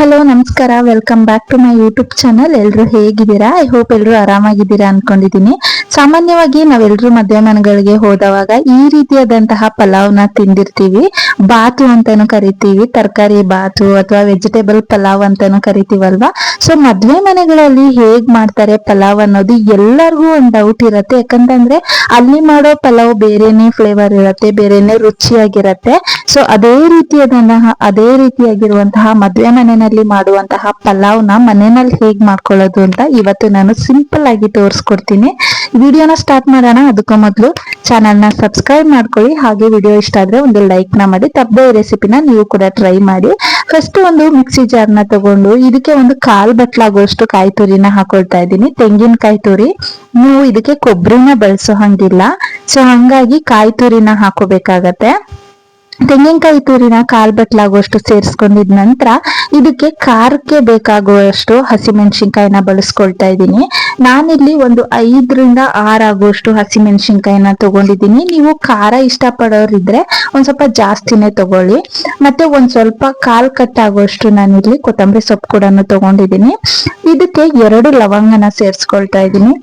Hello, ನಮಸ್ಕಾರ. Welcome back to my YouTube channel ಎಲ್ಲರೂ ಹೇಗಿದ್ದೀರಾ? ಐ ಹೋಪ್ ಎಲ್ಲರೂ ಆರಾಮಾಗಿದ್ದೀರಾ ಅನ್ಕೊಂಡಿದೀನಿ ಸಾಮಾನ್ಯವಾಗಿ ನಾವೆಲ್ಲರೂ ಮನೆಗಳಿಗೆ ಹೋದವಾಗ ಈ ರೀತಿಯಾದಂತಹ ಪಲಾವ್ನ ತಿಂದಿರ್ತೀವಿ. ಬಾತು ಅಂತಾನು ಕರಿತೀವಿ. ತರಕಾರಿ ಬಾತು ಅಥವಾ ವೆಜಿಟೇಬಲ್ ಪಲಾವ್ ಅಂತಾನು ಕರಿತೀವಲ್ವಾ? ಸೊ ಮದ್ವೆ ಮನೆಗಳಲ್ಲಿ ಹೇಗ್ ಮಾಡ್ತಾರೆ ಪಲಾವ್ ಅನ್ನೋದು ಎಲ್ಲರಿಗೂ ಒಂದ್ ಡೌಟ್ ಇರತ್ತೆ. ಯಾಕಂತಂದ್ರೆ ಅಲ್ಲಿ ಮಾಡೋ ಪಲಾವ್ ಬೇರೆನೆ ಫ್ಲೇವರ್ ಇರತ್ತೆ, ಬೇರೆನೆ ರುಚಿಯಾಗಿರತ್ತೆ. ಸೊ ಅದೇ ರೀತಿಯಾದಂತಹ, ಅದೇ ರೀತಿಯಾಗಿರುವಂತಹ ಮದ್ವೆ ಮನೆಯಲ್ಲಿ ಮಾಡುವಂತಹ ನ ಮನೆಯಲ್ಲಿ ಹೇಗ್ ಮಾಡ್ಕೊಳ್ಳೋದು ಅಂತ ಇವತ್ತು ನಾನು ಸಿಂಪಲ್ ಆಗಿ ತೋರಿಸ್ಕೊಡ್ತೀನಿ. ವಿಡಿಯೋನ ಸ್ಟಾರ್ಟ್ ಮಾಡೋಣ. ಅದಕ್ಕೂ ಮೊದಲು ನ ಸಬ್ಸ್ಕ್ರೈಬ್ ಮಾಡ್ಕೊಳ್ಳಿ. ಹಾಗೆ ವಿಡಿಯೋ ಇಷ್ಟ ಆದ್ರೆ ಒಂದು ಲೈಕ್ನ ಮಾಡಿ. ತಪ್ಪದೆ ರೆಸಿಪಿನ ನೀವು ಕೂಡ ಟ್ರೈ ಮಾಡಿ. ಫಸ್ಟ್ ಒಂದು ಮಿಕ್ಸಿ ಜಾರ್ನ ತಗೊಂಡು ಇದಕ್ಕೆ ಒಂದು ಕಾಲ್ ಬಟ್ಲಾಗುವಷ್ಟು ಕಾಯಿ ತುರಿನ ಹಾಕೊಳ್ತಾ ಇದ್ದೀನಿ. ತೆಂಗಿನಕಾಯಿ ತುರಿ. ನೀವು ಇದಕ್ಕೆ ಕೊಬ್ಬರಿನ ಬಳಸೋ ಹಂಗಿಲ್ಲ. ಸೊ ಹಂಗಾಗಿ ಕಾಯಿ ತುರಿನ ಹಾಕೋಬೇಕಾಗತ್ತೆ. ತೆಂಗಿನಕಾಯಿ ತೂರಿನ ಕಾಲ್ ಬಟ್ಲಾಗುವಷ್ಟು ಸೇರಿಸ್ಕೊಂಡಿದ ನಂತರ ಇದಕ್ಕೆ ಖಾರಕ್ಕೆ ಬೇಕಾಗುವಷ್ಟು ಹಸಿಮೆಣಸಿನ್ಕಾಯಿನ ಬಳಸ್ಕೊಳ್ತಾ ಇದ್ದೀನಿ. ನಾನಿಲ್ಲಿ ಒಂದು ಐದರಿಂದ ಆರು ಆಗುವಷ್ಟು ಹಸಿಮೆಣಸಿನ್ಕಾಯಿನ ತಗೊಂಡಿದ್ದೀನಿ. ನೀವು ಖಾರ ಇಷ್ಟಪಡೋರಿದ್ರೆ ಒಂದು ಸ್ವಲ್ಪ ಜಾಸ್ತಿನೇ ತಗೊಳ್ಳಿ. ಮತ್ತೆ ಒಂದ್ ಸ್ವಲ್ಪ ಕಾಲ್ ಕಟ್ ಆಗುವಷ್ಟು ನಾನಿಲ್ಲಿ ಕೊತ್ತಂಬರಿ ಸೊಪ್ಪು ಕೂಡ ತಗೊಂಡಿದ್ದೀನಿ. ಇದಕ್ಕೆ ಎರಡು ಲವಂಗನ ಸೇರಿಸ್ಕೊಳ್ತಾ ಇದ್ದೀನಿ.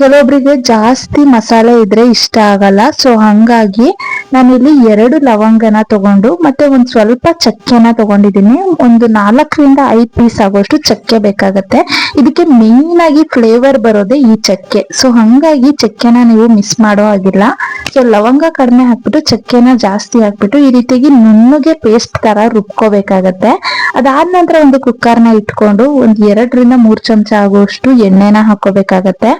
ಕೆಲವೊಬ್ಬರಿಗೆ ಜಾಸ್ತಿ ಮಸಾಲೆ ಇದ್ರೆ ಇಷ್ಟ ಆಗಲ್ಲ. ಸೊ ಹಂಗಾಗಿ ನಾನಿಲ್ಲಿ ಎರಡು ಲವಂಗನ ತಗೊಂಡು ಮತ್ತೆ ಒಂದ್ ಸ್ವಲ್ಪ ಚಕ್ಕೆನ ತಗೊಂಡಿದ್ದೀನಿ. ಒಂದು ನಾಲ್ಕರಿಂದ ಐದು ಪೀಸ್ ಆಗುವಷ್ಟು ಚಕ್ಕೆ ಬೇಕಾಗತ್ತೆ. ಇದಕ್ಕೆ ಮೇನ್ ಆಗಿ ಫ್ಲೇವರ್ ಬರೋದೇ ಈ ಚಕ್ಕೆ. ಸೊ ಹಂಗಾಗಿ ಚಕ್ಕೆನ ನೀವು ಮಿಸ್ ಮಾಡೋ ಆಗಿಲ್ಲ ಸೊ ಲವಂಗ ಕಡಿಮೆ ಹಾಕ್ಬಿಟ್ಟು ಚಕ್ಕೆನ ಜಾಸ್ತಿ ಹಾಕ್ಬಿಟ್ಟು ಈ ರೀತಿಯಾಗಿ ನುಣ್ಣಗೆ ಪೇಸ್ಟ್ ತರ ರುಬ್ಕೋಬೇಕಾಗತ್ತೆ. ಅದಾದ ನಂತರ ಒಂದು ಕುಕ್ಕರ್ನ ಇಟ್ಕೊಂಡು ಒಂದ್ ಎರಡರಿಂದ ಮೂರ್ ಚಮಚ ಆಗುವಷ್ಟು ಎಣ್ಣೆನ ಹಾಕೋಬೇಕಾಗತ್ತೆ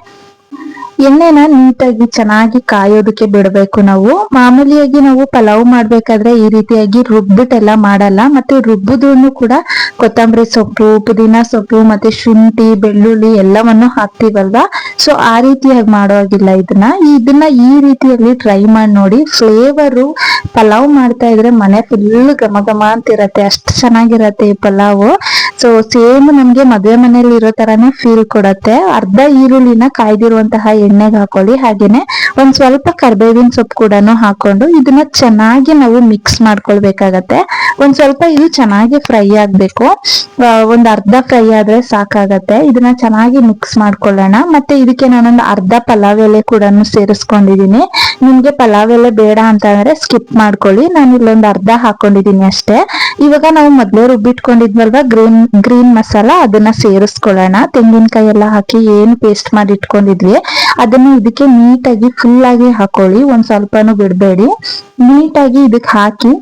ಎಣ್ಣೆನ ನೀಟಾಗಿ ಚೆನ್ನಾಗಿ ಕಾಯೋದಕ್ಕೆ ಬಿಡಬೇಕು ನಾವು. ಮಾಮೂಲಿಯಾಗಿ ನಾವು ಪಲಾವ್ ಮಾಡ್ಬೇಕಾದ್ರೆ ಈ ರೀತಿಯಾಗಿ ರುಬ್ಬಿಟ್ಟೆಲ್ಲ ಮಾಡಲ್ಲ. ಮತ್ತೆ ರುಬ್ಬುದನ್ನು ಕೂಡ ಕೊತ್ತಂಬರಿ ಸೊಪ್ಪು, ಪುದೀನ ಸೊಪ್ಪು, ಮತ್ತೆ ಶುಂಠಿ, ಬೆಳ್ಳುಳ್ಳಿ ಎಲ್ಲವನ್ನು ಹಾಕ್ತೀವಲ್ವಾ? ಸೊ ಆ ರೀತಿಯಾಗಿ ಮಾಡೋವಾಗಿಲ್ಲ ಇದನ್ನ. ಇದನ್ನ ಈ ರೀತಿಯಲ್ಲಿ ಟ್ರೈ ಮಾಡಿ ನೋಡಿ. ಫ್ಲೇವರು ಪಲಾವ್ ಮಾಡ್ತಾ ಇದ್ರೆ ಮನೆ ಫುಲ್ ಘಮ ಘಮ ಅಂತಿರತ್ತೆ. ಅಷ್ಟು ಚೆನ್ನಾಗಿರತ್ತೆ ಈ ಪಲಾವ್. ಸೊ ಸೇಮ್ ನಮ್ಗೆ ಮದುವೆ ಮನೇಲಿ ಇರೋ ತರಾನೇ ಫೀಲ್ ಕೊಡತ್ತೆ. ಅರ್ಧ ಈರುಳ್ಳಿನ ಕಾಯ್ದಿರುವಂತಹ ಎಣ್ಣೆಗೆ ಹಾಕೊಳ್ಳಿ, ಹಾಗೇನೆ ಒಂದ್ ಸ್ವಲ್ಪ ಕರ್ಬೇವಿನ ಸೊಪ್ಪು ಕೂಡ ಹಾಕೊಂಡು ಇದನ್ನ ಚೆನ್ನಾಗಿ ನಾವು ಮಿಕ್ಸ್ ಮಾಡ್ಕೊಳ್ಬೇಕಾಗತ್ತೆ. ಒಂದ್ ಸ್ವಲ್ಪ ಇದು ಚೆನ್ನಾಗಿ ಫ್ರೈ ಆಗ್ಬೇಕು. ಒಂದ್ ಅರ್ಧ ಫ್ರೈ ಆದ್ರೆ ಸಾಕಾಗತ್ತೆ. ಇದನ್ನ ಚೆನ್ನಾಗಿ ಮಿಕ್ಸ್ ಮಾಡ್ಕೊಳ್ಳೋಣ. ಮತ್ತೆ ಇದಕ್ಕೆ ನಾನೊಂದು ಅರ್ಧ ಪಲಾವ್ ಎಲೆ ಕೂಡ ಸೇರಿಸ್ಕೊಂಡಿದೀನಿ. ನಿಮ್ಗೆ ಪಲಾವ್ ಎಲೆ ಬೇಡ ಅಂತ ಅಂದ್ರೆ ಸ್ಕಿಪ್ ಮಾಡ್ಕೊಳ್ಳಿ. ನಾನು ಇಲ್ಲೊಂದು ಅರ್ಧ ಹಾಕೊಂಡಿದೀನಿ ಅಷ್ಟೇ. ಇವಾಗ ನಾವು ಮೊದ್ಲೇ ರುಬ್ಬಿಟ್ಕೊಂಡಿದ್ವಲ್ವಾ ಗ್ರೀನ್ ಗ್ರೀನ್ ಮಸಾಲ, ಅದನ್ನ ಸೇರಿಸ್ಕೊಳ್ಳೋಣ. ತೆಂಗಿನಕಾಯಿ ಎಲ್ಲ ಹಾಕಿ ಏನು ಪೇಸ್ಟ್ ಮಾಡಿ ಇಟ್ಕೊಂಡಿದ್ವಿ ಅದನ್ನ ಇದಕ್ಕೆ ನೀಟಾಗಿ ಫುಲ್ ಆಗಿ ಹಾಕೊಳ್ಳಿ, ಒಂದ್ ಸ್ವಲ್ಪನೂ ಬಿಡಬೇಡಿ. ನೀಟಾಗಿ ಇದಕ್ಕೆ ಹಾಕಿ,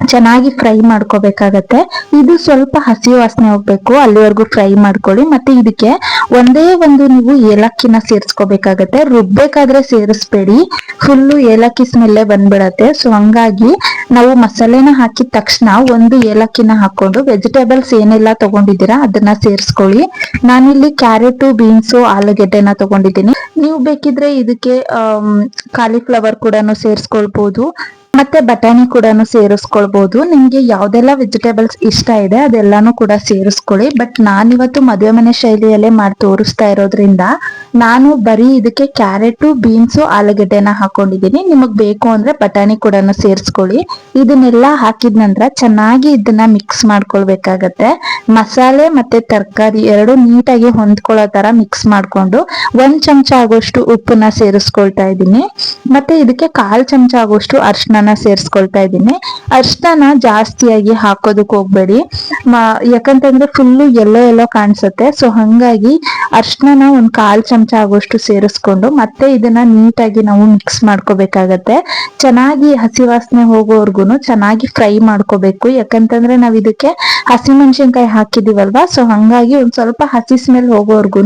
ಚೆನ್ನಾಗಿ ಫ್ರೈ ಮಾಡ್ಕೋಬೇಕಾಗತ್ತೆ. ಇದು ಸ್ವಲ್ಪ ಹಸಿ ವಾಸನೆ ಹೋಗ್ಬೇಕು, ಅಲ್ಲಿವರೆಗೂ ಫ್ರೈ ಮಾಡ್ಕೊಳ್ಳಿ. ಮತ್ತೆ ಇದಕ್ಕೆ ಒಂದೇ ಒಂದು ನೀವು ಏಲಕ್ಕಿನ ಸೇರಿಸ್ಕೋಬೇಕಾಗತ್ತೆ. ರುಬ್ಬೇಕಾದ್ರೆ ಸೇರಿಸ್ಬೇಡಿ. ಫುಲ್ಲು ಏಲಕ್ಕಿ ಸ್ಮೆಲ್ಲೇ ಬಂದ್ಬಿಡತ್ತೆ. ಸೊ ಹಂಗಾಗಿ ನಾವು ಮಸಾಲೆನ ಹಾಕಿದ ತಕ್ಷಣ ಒಂದು ಏಲಕ್ಕಿನ ಹಾಕೊಂಡು ವೆಜಿಟೇಬಲ್ಸ್ ಏನೆಲ್ಲ ತಗೊಂಡಿದ್ದೀರಾ ಅದನ್ನ ಸೇರಿಸ್ಕೊಳ್ಳಿ. ನಾನಿಲ್ಲಿ ಕ್ಯಾರೆಟು, ಬೀನ್ಸು, ಆಲೂಗೆಡ್ಡೆನ ತಗೊಂಡಿದ್ದೀನಿ. ನೀವು ಬೇಕಿದ್ರೆ ಇದಕ್ಕೆ ಕಾಲಿಫ್ಲವರ್ ಕೂಡ ಸೇರಿಸ್ಕೊಳ್ಬಹುದು ಮತ್ತೆ ಬಟಾಣಿ ಕೂಡ ಸೇರಿಸ್ಕೊಳ್ಬಹುದು ನಿಮ್ಗೆ ಯಾವ್ದೆಲ್ಲ ವೆಜಿಟೇಬಲ್ಸ್ ಇಷ್ಟ ಇದೆ ಅದೆಲ್ಲಾನು ಕೂಡ ಸೇರಿಸ್ಕೊಳ್ಳಿ. ಬಟ್ ನಾನಿವತ್ತು ಮದುವೆ ಮನೆ ಶೈಲಿಯಲ್ಲೇ ಮಾಡಿ ತೋರಿಸ್ತಾ ಇರೋದ್ರಿಂದ ನಾನು ಬರೀ ಇದಕ್ಕೆ ಕ್ಯಾರೆಟು, ಬೀನ್ಸ್, ಆಲೂಗಡ್ಡೆನ ಹಾಕೊಂಡಿದ್ದೀನಿ. ನಿಮಗ್ ಬೇಕು ಅಂದ್ರೆ ಬಟಾಣಿ ಕೂಡ ಸೇರಿಸ್ಕೊಳ್ಳಿ. ಇದನ್ನೆಲ್ಲ ಹಾಕಿದ ನಂತರ ಚೆನ್ನಾಗಿ ಇದನ್ನ ಮಿಕ್ಸ್ ಮಾಡ್ಕೊಳ್ಬೇಕಾಗತ್ತೆ. ಮಸಾಲೆ ಮತ್ತೆ ತರಕಾರಿ ಎರಡು ನೀಟಾಗಿ ಹೊಂದ್ಕೊಳ್ಳೋ ತರ ಮಿಕ್ಸ್ ಮಾಡ್ಕೊಂಡು ಒಂದ್ ಚಮಚ ಆಗೋಷ್ಟು ಉಪ್ಪನ್ನ ಸೇರಿಸ್ಕೊಳ್ತಾ ಇದ್ದೀನಿ. ಮತ್ತೆ ಇದಕ್ಕೆ ಕಾಲ್ ಚಮಚ ಆಗೋಷ್ಟು ಅರ್ಶನ ಸೇರಿಸ್ಕೊಳ್ತಾ ಇದ್ದೀನಿ. ಅರಿಶಿನ ಜಾಸ್ತಿಯಾಗಿ ಹಾಕೋದಕ್ಕೆ ಹೋಗ್ಬೇಡಿ. ಯಾಕಂತಂದ್ರೆ ಫುಲ್ಲು ಎಲ್ಲೋ ಎಲ್ಲೋ ಕಾಣಿಸುತ್ತೆ. ಸೊ ಹಂಗಾಗಿ ಅರಿಶಿನ ಒಂದ್ ಕಾಲ್ ಚಮಚ ಆಗುವಷ್ಟು ಸೇರಿಸ್ಕೊಂಡು ಮತ್ತೆ ಇದನ್ನ ನೀಟಾಗಿ ನಾವು ಮಿಕ್ಸ್ ಮಾಡ್ಕೋಬೇಕಾಗತ್ತೆ. ಚೆನ್ನಾಗಿ ಹಸಿ ವಾಸನೆ ಹೋಗೋವರ್ಗು ಚೆನ್ನಾಗಿ ಫ್ರೈ ಮಾಡ್ಕೋಬೇಕು. ಯಾಕಂತಂದ್ರೆ ನಾವು ಇದಕ್ಕೆ ಹಸಿಮೆಣಸಿನ್ಕಾಯಿ ಹಾಕಿದೀವಲ್ವಾ? ಸೊ ಹಂಗಾಗಿ ಒಂದ್ ಸ್ವಲ್ಪ ಹಸಿ ಸ್ಮೆಲ್ ಹೋಗೋವರ್ಗು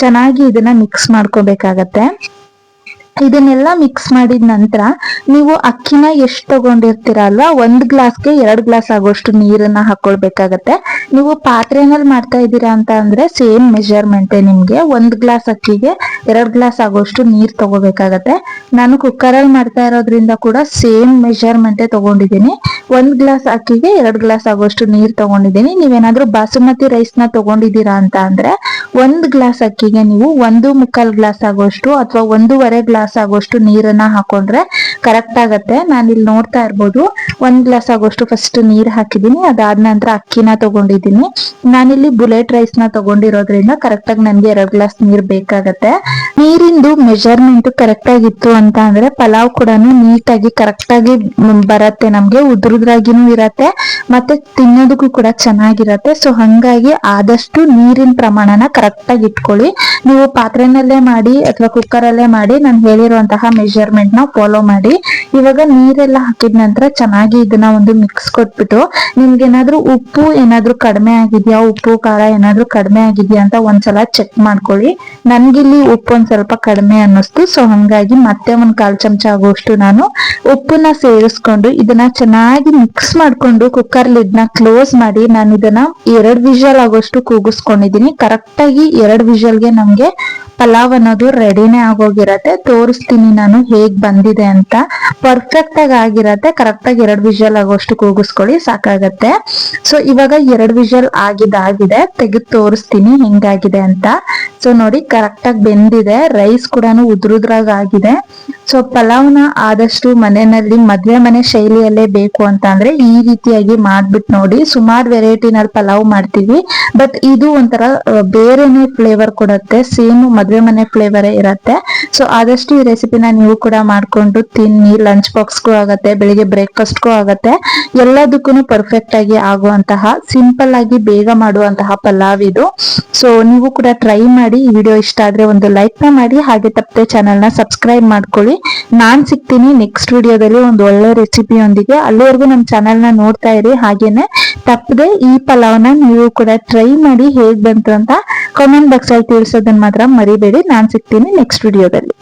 ಚೆನ್ನಾಗಿ ಇದನ್ನ ಮಿಕ್ಸ್ ಮಾಡ್ಕೋಬೇಕಾಗತ್ತೆ. ಇದನ್ನೆಲ್ಲ ಮಿಕ್ಸ್ ಮಾಡಿದ ನಂತರ ನೀವು ಅಕ್ಕಿನ ಎಷ್ಟು ತಗೊಂಡಿರ್ತೀರ ಅಲ್ವಾ ಒಂದ್ ಗ್ಲಾಸ್ಗೆ ಎರಡ್ ಗ್ಲಾಸ್ ಆಗೋಷ್ಟು ನೀರನ್ನ ಹಾಕೊಳ್ಬೇಕಾಗತ್ತೆ. ನೀವು ಪಾತ್ರೆನಲ್ಲಿ ಮಾಡ್ತಾ ಇದ್ದೀರಾ ಅಂತ ಅಂದ್ರೆ ಸೇಮ್ ಮೆಜರ್ಮೆಂಟ್ ನಿಮ್ಗೆ ಒಂದ್ ಗ್ಲಾಸ್ ಅಕ್ಕಿಗೆ ಎರಡ್ ಗ್ಲಾಸ್ ಆಗೋಷ್ಟು ನೀರ್ ತಗೋಬೇಕಾಗತ್ತೆ. ನಾನು ಕುಕ್ಕರ್ ಅಲ್ಲಿ ಮಾಡ್ತಾ ಇರೋದ್ರಿಂದ ಕೂಡ ಸೇಮ್ ಮೆಜರ್ಮೆಂಟ್ ತಗೊಂಡಿದ್ದೀನಿ. ಒಂದ್ ಗ್ಲಾಸ್ ಅಕ್ಕಿಗೆ ಎರಡ್ ಗ್ಲಾಸ್ ಆಗೋಷ್ಟು ನೀರ್ ತಗೊಂಡಿದ್ದೀನಿ. ನೀವೇನಾದ್ರೂ ಬಾಸುಮತಿ ರೈಸ್ನ ತಗೊಂಡಿದ್ದೀರಾ ಅಂತ ಅಂದ್ರೆ ಒಂದ್ ಗ್ಲಾಸ್ ಅಕ್ಕಿಗೆ ನೀವು ಒಂದು ಮುಕ್ಕಾಲ್ ಗ್ಲಾಸ್ ಆಗೋಷ್ಟು ಅಥವಾ ಒಂದೂವರೆ ಗ್ಲಾಸ್ ಗ್ಲಾಸ್ ಆಗೋಷ್ಟು ನೀರನ್ನ ಹಾಕೊಂಡ್ರೆ ಕರೆಕ್ಟ್ ಆಗತ್ತೆ. ನಾನು ಇಲ್ಲಿ ನೋಡ್ತಾ ಇರ್ಬೋದು. ಒಂದ್ ಗ್ಲಾಸ್ ಆಗೋಷ್ಟು ಫಸ್ಟ್ ನೀರ್ ಹಾಕಿದೀನಿ ಅದಾದ ನಂತರ ಅಕ್ಕಿನ ತಗೊಂಡಿದ್ದೀನಿ. ನಾನಿಲ್ಲಿ ಬುಲೆಟ್ ರೈಸ್ನ ತಗೊಂಡಿರೋದ್ರಿಂದ ಕರೆಕ್ಟ್ ಆಗಿ ನನ್ಗೆ ಎರಡ್ ಗ್ಲಾಸ್ ನೀರ್ ಬೇಕಾಗತ್ತೆ. ನೀರಿಂದು ಮೆಜರ್ಮೆಂಟ್ ಕರೆಕ್ಟ್ ಆಗಿತ್ತು ಅಂತ ಅಂದ್ರೆ ಪಲಾವ್ ಕೂಡ ನೀಟಾಗಿ ಕರೆಕ್ಟ್ ಆಗಿ ಬರತ್ತೆ. ನಮ್ಗೆ ಉದುರುದ್ರಾಗಿನೂ ಇರತ್ತೆ. ಮತ್ತೆ ತಿನ್ನೋದಕ್ಕೂ ಕೂಡ ಚೆನ್ನಾಗಿರತ್ತೆ. ಸೊ ಹಂಗಾಗಿ ಆದಷ್ಟು ನೀರಿನ ಪ್ರಮಾಣನ ಕರೆಕ್ಟ್ ಆಗಿ ಇಟ್ಕೊಳ್ಳಿ. ನೀವು ಪಾತ್ರೆನಲ್ಲೇ ಮಾಡಿ ಅಥವಾ ಕುಕ್ಕರ್ ಅಲ್ಲೇ ಮಾಡಿ ನಾನು ಹೇಳಿರುವಂತಹ ಮೆಜರ್ಮೆಂಟ್ನ ಫಾಲೋ ಮಾಡಿ. ಇವಾಗ ನೀರೆಲ್ಲ ಹಾಕಿದ ನಂತರ ಚೆನ್ನಾಗಿ ಇದನ್ನ ಒಂದು ಮಿಕ್ಸ್ ಕೊಟ್ಬಿಟ್ಟು ನಿಮ್ಗೆ ಏನಾದ್ರೂ ಉಪ್ಪು ಏನಾದ್ರೂ ಕಡಿಮೆ ಆಗಿದ್ಯಾ? ಉಪ್ಪು, ಖಾರ ಏನಾದ್ರೂ ಕಡಿಮೆ ಆಗಿದ್ಯಾ ಅಂತ ಒಂದ್ಸಲ ಚೆಕ್ ಮಾಡ್ಕೊಳ್ಳಿ. ನನ್ಗಿಲ್ಲಿ ಉಪ್ಪು ಒಂದ್ ಸ್ವಲ್ಪ ಕಡಿಮೆ ಅನ್ನಿಸ್ತು. ಸೊ ಹಂಗಾಗಿ ಮತ್ತೆ ಒಂದ್ ಕಾಲ್ ಚಮಚ ಆಗುವಷ್ಟು ನಾನು ಉಪ್ಪನ್ನ ಸೇರಿಸ್ಕೊಂಡು ಇದನ್ನ ಚೆನ್ನಾಗಿ ಮಿಕ್ಸ್ ಮಾಡ್ಕೊಂಡು ಕುಕ್ಕರ್ನ ಕ್ಲೋಸ್ ಮಾಡಿ ನಾನು ಇದನ್ನ ಎರಡ್ ವಿಷಲ್ ಆಗೋಷ್ಟು ಕೂಗಿಸ್ಕೊಂಡಿದೀನಿ ಕರೆಕ್ಟ್ ಆಗಿ ಎರಡ್ ವಿಷಲ್ಗೆ ನಮ್ಗೆ ಪಲಾವ್ ಅನ್ನೋದು ರೆಡಿನೇ ಆಗೋಗಿರತ್ತೆ, ತೋರಿಸ್ತೀನಿ ನಾನು ಹೇಗ್ ಬಂದಿದೆ ಅಂತ. ಪರ್ಫೆಕ್ಟ್ ಆಗಿ ಆಗಿರತ್ತೆ ಕರೆಕ್ಟ್ ಆಗಿ ಎರಡು ವಿಷಲ್ ಆಗೋಷ್ಟು ಕೂಗಿಸ್ಕೊಳ್ಳಿ ಸಾಕಾಗತ್ತೆ. ಸೊ ಇವಾಗ ಎರಡು ವಿಷಲ್ ಆಗಿದಾಗಿದೆ ತೆಗೆದು ತೋರಿಸ್ತೀನಿ ಹೆಂಗಾಗಿದೆ ಅಂತ. ಸೊ ನೋಡಿ ಕರೆಕ್ಟ್ ಆಗಿ ಬೆಂದಿದೆ ರೈಸ್ ಕೂಡ ಉದ್ರುದ್ರಾಗ ಆಗಿದೆ. ಸೊ ಪಲಾವ್ನ ಆದಷ್ಟು ಮನೆಯಲ್ಲಿ, ಮದ್ವೆ ಮನೆ ಶೈಲಿಯಲ್ಲೇ ಬೇಕು ಅಂತ ಅಂದ್ರೆ ಈ ರೀತಿಯಾಗಿ ಮಾಡ್ಬಿಟ್ಟು ನೋಡಿ, ಸುಮಾರು ವೆರೈಟಿನಲ್ಲಿ ಪಲಾವ್ ಮಾಡ್ತೀವಿ. ಬಟ್ ಇದು ಒಂಥರ ಬೇರೆನೆ ಫ್ಲೇವರ್ ಕೊಡತ್ತೆ ಸೇಮ್ ಮದ್ವೆ ಮನೆ ಫ್ಲೇವರೇ ಇರತ್ತೆ. ಸೊ ಆದಷ್ಟು ಈ ರೆಸಿಪಿನ ನೀವು ಕೂಡ ಮಾಡ್ಕೊಂಡು ತಿನ್ನಿ ಲಂಚ್ ಬಾಕ್ಸ್ಗೂ ಆಗತ್ತೆ, ಬೆಳಿಗ್ಗೆ ಬ್ರೇಕ್ಫಾಸ್ಟ್ಗೂ ಆಗತ್ತೆ. ಎಲ್ಲದಕ್ಕೂ ಪರ್ಫೆಕ್ಟ್ ಆಗಿ ಆಗುವಂತಹ ಸಿಂಪಲ್ ಆಗಿ ಬೇಗ ಮಾಡುವಂತಹ ಪಲಾವ್ ಇದು. ಸೊ ನೀವು ಕೂಡ ಟ್ರೈ ಮಾಡಿ ಈ ವಿಡಿಯೋ ಇಷ್ಟ ಆದರೆ ಒಂದು ಲೈಕ್ನ ಮಾಡಿ, ಹಾಗೆ ತಪ್ಪದೆ ಚಾನಲ್ನ ಸಬ್ಸ್ಕ್ರೈಬ್ ಮಾಡ್ಕೊಳ್ಳಿ. ನಾನು ಸಿಗ್ತೀನಿ ನೆಕ್ಸ್ಟ್ ವಿಡಿಯೋದಲ್ಲಿ ಒಂದು ಒಳ್ಳೆ ರೆಸಿಪಿಯೊಂದಿಗೆ ಅಲ್ಲಿವರೆಗೂ ನಮ್ಮ ಚಾನಲ್ನ ನೋಡ್ತಾ ಇರಿ. ಹಾಗೇನೆ ತಪ್ಪದೆ ಈ ಪಲಾವ್ನ ನೀವು ಕೂಡ ಟ್ರೈ ಮಾಡಿ ಹೇಗೆ ಬಂತು ಅಂತ ಕಾಮೆಂಟ್ ಬಾಕ್ಸಲ್ಲಿ ತಿಳಿಸೋದನ್ನ ಮಾತ್ರ ಮರಿಬೇಡಿ. ನಾನು ಸಿಗ್ತೀನಿ ನೆಕ್ಸ್ಟ್ ವಿಡಿಯೋದಲ್ಲಿ